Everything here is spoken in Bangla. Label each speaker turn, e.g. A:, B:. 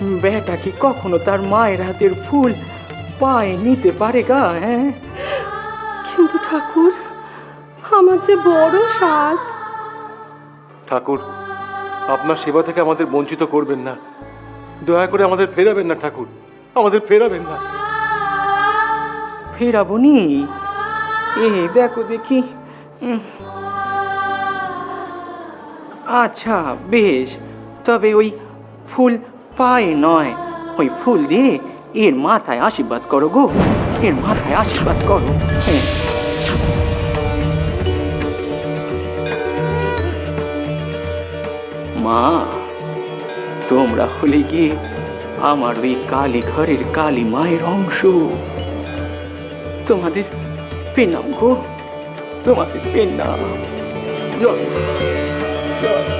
A: বেটা কি কখনো তার মায়ের হাতের ফুল পায়ে নিতে পারে গা হ্যাঁ?
B: কিন্তু ঠাকুর আমার যে বড় সাধ
C: ঠাকুর আপনার সেবা থেকে আমাদের বঞ্চিত করবেন না। দয়া করে আমাদের ফেরাবেন না ঠাকুর। আমাদের ফেরাবেন না।
A: ফেরাবো নি? এ দেখো দেখি। আচ্ছা বেশ। তবে ওই ফুল পায়ে নয়। ওই ফুল দিয়ে এর মাথায় আশীর্বাদ করো গো। এর মাথায় আশীর্বাদ করো। হ্যাঁ। মা, তোমরা হলে গিয়ে আমার ওই কালী ঘরের কালী মায়ের অংশ। তোমাদের পেনাম গো। তোমাদের পেনাম জয় জয়